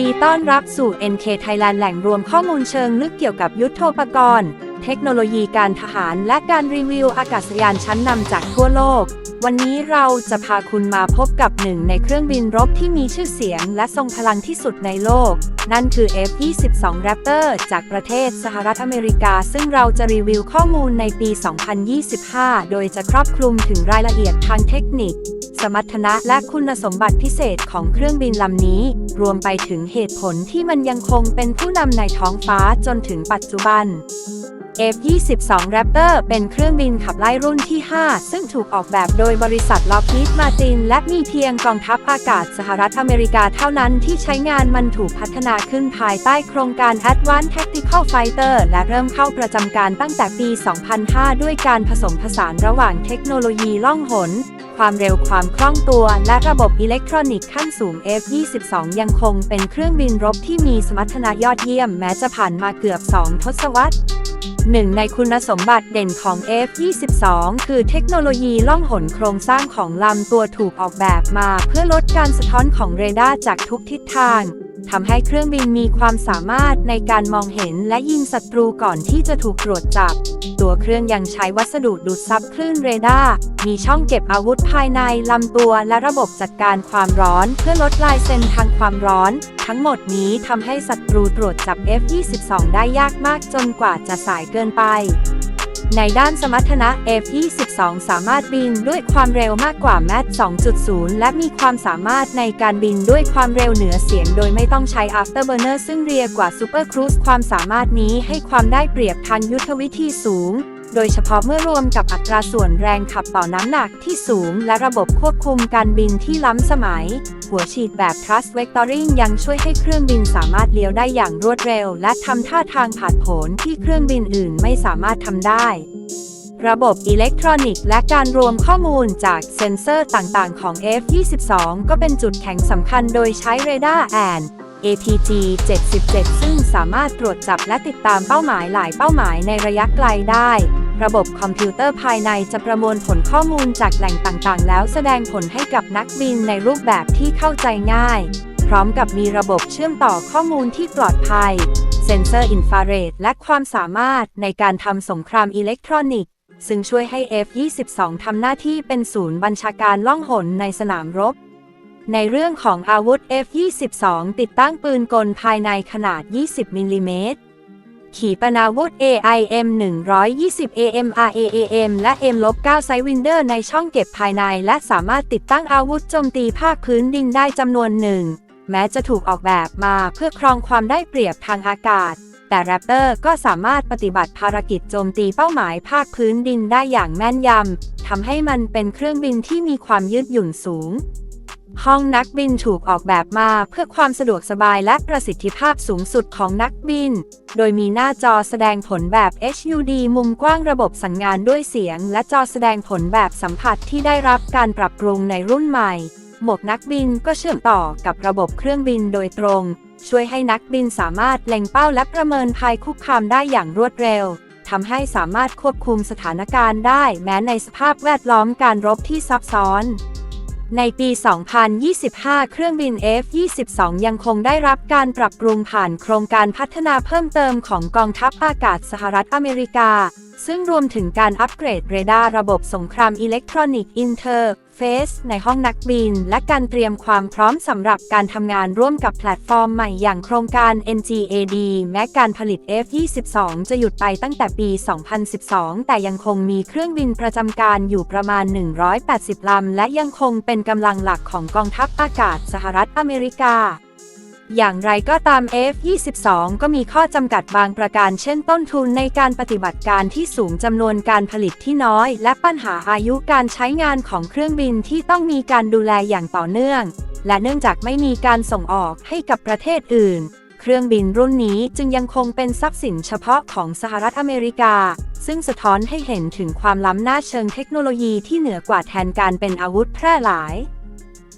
ดีต้อนรับสู่ NK Thailand แหล่งรวมข้อมูลเชิงลึกเกี่ยวกับยุทโธปกรณ์ เทคโนโลยีการทหารและการรีวิวอากาศยานชั้นนำจากทั่วโลก วันนี้เราจะพาคุณมาพบกับหนึ่งในเครื่องบินรบที่มีชื่อเสียงและทรงพลังที่สุดในโลก นั่นคือ F-22 Raptor จากประเทศสหรัฐอเมริกา ซึ่งเราจะรีวิวข้อมูลในปี 2025 โดยจะครอบคลุมถึงรายละเอียดทางเทคนิค สมรรถนะและคุณสมบัติพิเศษของเครื่องบินลำนี้ รวมไปถึงเหตุผลที่มันยังคงเป็นผู้นำในท้องฟ้าจนถึงปัจจุบัน F-22 Raptor เป็นเครื่องบินขับไล่รุ่นที่ 5 ซึ่งถูกออกแบบโดยบริษัท Lockheed Martin และมีเพียงกองทัพอากาศสหรัฐอเมริกาเท่านั้นที่ใช้งานมันถูกพัฒนาขึ้นภายใต้โครงการ Advanced Tactical Fighter และเริ่มเข้าประจำการตั้งแต่ปี 2005 ด้วยการผสมผสานระหว่างเทคโนโลยีล่องหน ความเร็วความคล่องตัว และระบบอิเล็กทรอนิกส์ขั้นสูง F-22 ยังคงเป็นเครื่องบินรบที่มีสมรรถนะยอดเยี่ยมแม้จะผ่านมาเกือบ 2 ทศวรรษหนึ่งในคุณสมบัติเด่นของ F-22 คือเทคโนโลยีล่องหนโครงสร้างของลำตัวถูกออกแบบมา เพื่อลดการสะท้อนของเรดาร์จากทุกทิศทาง ทำให้เครื่องบินมีความสามารถในการมองเห็นและยิงศัตรูก่อนที่จะถูกตรวจจับ ตัวเครื่องยังใช้วัสดุดูดซับคลื่นเรดาร์ มีช่องเก็บอาวุธภายในลำตัวและระบบจัดการความร้อนเพื่อลดลายเซ็นทางความร้อน ทั้งหมดนี้ทำให้ศัตรูตรวจจับ F-22 ได้ยากมากจนกว่าจะสายเกินไป ในด้านสมรรถนะ F-22 สามารถบินด้วยความเร็วมากกว่าแมท2.0 และมีความสามารถในการบินด้วยความเร็วเหนือเสียงโดยไม่ต้องใช้ Afterburner ซึ่งเรียกว่า Super Cruise ความสามารถนี้ให้ความได้เปรียบทางยุทธวิธีสูงโดยเฉพาะเมื่อรวมกับอัตราส่วนแรงขับต่อน้ำหนักที่สูง และระบบควบคุมการบินที่ล้ำสมัย หัวฉีดแบบ Thrust Vectoring ยังช่วยให้เครื่องบินสามารถเลี้ยวได้อย่างรวดเร็ว และทำท่าทางผาดโผนที่เครื่องบินอื่นไม่สามารถทำได้ ระบบอิเล็กทรอนิกส์และการรวมข้อมูลจากเซ็นเซอร์ต่างๆ ของ F-22 ก็เป็นจุดแข็งสำคัญโดยใช้เรดาร์แอน APG 77 ซึ่งสามารถตรวจจับและติดตามเป้าหมายหลายเป้าหมายในระยะไกลได้ ระบบคอมพิวเตอร์ภายในจะประมวลผลข้อมูลจากแหล่งต่างๆ แล้วแสดงผลให้กับนักบินในรูปแบบที่เข้าใจง่าย พร้อมกับมีระบบเชื่อมต่อข้อมูลที่ปลอดภัย เซ็นเซอร์อินฟราเรดและความสามารถในการทำสงครามอิเล็กทรอนิกส์ ซึ่งช่วยให้ F-22 ทำหน้าที่เป็นศูนย์บัญชาการล่องหนในสนามรบ ในเรื่องของอาวุธ F-22 ติดตั้งปืนกลภายในขนาด 20 มิลลิเมตร ขีปนาวุธ AIM 120 AMRAAM และ M-9 Sidewinder ในช่องเก็บภายใน และสามารถติดตั้งอาวุธโจมตีภาคพื้นดินได้จำนวนหนึ่ง แม้จะถูกออกแบบมาเพื่อครองความได้เปรียบทางอากาศ แต่ Raptor ก็สามารถปฏิบัติภารกิจโจมตีเป้าหมายภาคพื้นดินได้อย่างแม่นยำทำให้มันเป็นเครื่องบินที่มีความยืดหยุ่นสูง ห้องนักบินถูกออกแบบมาเพื่อความสะดวกสบายและประสิทธิภาพสูงสุดของนักบิน โดยมีหน้าจอแสดงผลแบบ HUD มุมกว้างระบบสั่งงานด้วยเสียง และจอแสดงผลแบบสัมผัสที่ได้รับการปรับปรุงในรุ่นใหม่ หมวกนักบินก็เชื่อมต่อกับระบบเครื่องบินโดยตรง ช่วยให้นักบินสามารถเล็งเป้าและประเมินภัยคุกคามได้อย่างรวดเร็วทำให้สามารถควบคุมสถานการณ์ได้แม้ในสภาพแวดล้อมการรบที่ซับซ้อน ในปี 2025 เครื่องบิน F-22 ยังคงได้รับการปรับปรุงผ่านโครงการพัฒนาเพิ่มเติมของกองทัพอากาศสหรัฐอเมริกาซึ่งรวมถึงการอัปเกรดเรดาร์ระบบสงครามอิเล็กทรอนิกส์อินเตอร์เฟสในห้องนักบิน และการเตรียมความพร้อมสำหรับการทำงานร่วมกับแพลตฟอร์มใหม่อย่างโครงการ NGAD แม้การผลิต F-22 จะหยุดไปตั้งแต่ปี 2012 แต่ยังคงมีเครื่องบินประจำการอยู่ประมาณ 180 ลำ และยังคงเป็นกำลังหลักของกองทัพอากาศสหรัฐอเมริกา อย่างไรก็ตาม F-22 ก็มีข้อจำกัดบางประการ เช่นต้นทุนในการปฏิบัติการที่สูงจำนวนการผลิตที่น้อย และปัญหาอายุการใช้งานของเครื่องบินที่ต้องมีการดูแลอย่างต่อเนื่อง และเนื่องจากไม่มีการส่งออกให้กับประเทศอื่น เครื่องบินรุ่นนี้จึงยังคงเป็นทรัพย์สินเฉพาะของสหรัฐอเมริกา ซึ่งสะท้อนให้เห็นถึงความล้ำหน้าเชิงเทคโนโลยีที่เหนือกว่าแทนการเป็นอาวุธแพร่หลาย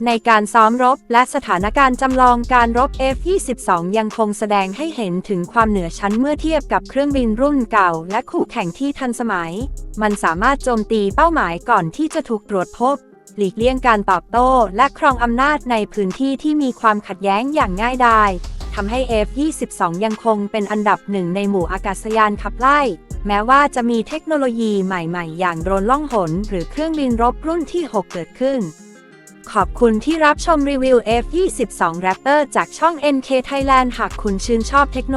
ในการซ้อมรบและสถานการณ์จำลองการรบ F-22 ยังคงแสดงให้เห็นถึงความเหนือชั้นเมื่อเทียบกับเครื่องบินรุ่นเก่า และคู่แข่งที่ทันสมัย มันสามารถโจมตีเป้าหมายก่อนที่จะถูกตรวจพบ หลีกเลี่ยงการตอบโต้และครองอำนาจในพื้นที่ที่มีความขัดแย้งอย่างง่ายดายทำให้ F-22 ยังคงเป็นอันดับหนึ่งในหมู่อากาศยานขับไล่ แม้ว่าจะมีเทคโนโลยีใหม่ๆ อย่างโดรนล่องหน หรือเครื่องบินรบรุ่นที่ 6 เกิดขึ้น ขอบคุณที่รับชมรีวิว F-22 Rapper จากช่อง NK Thailand หากคุณชื่นชอบเทคโน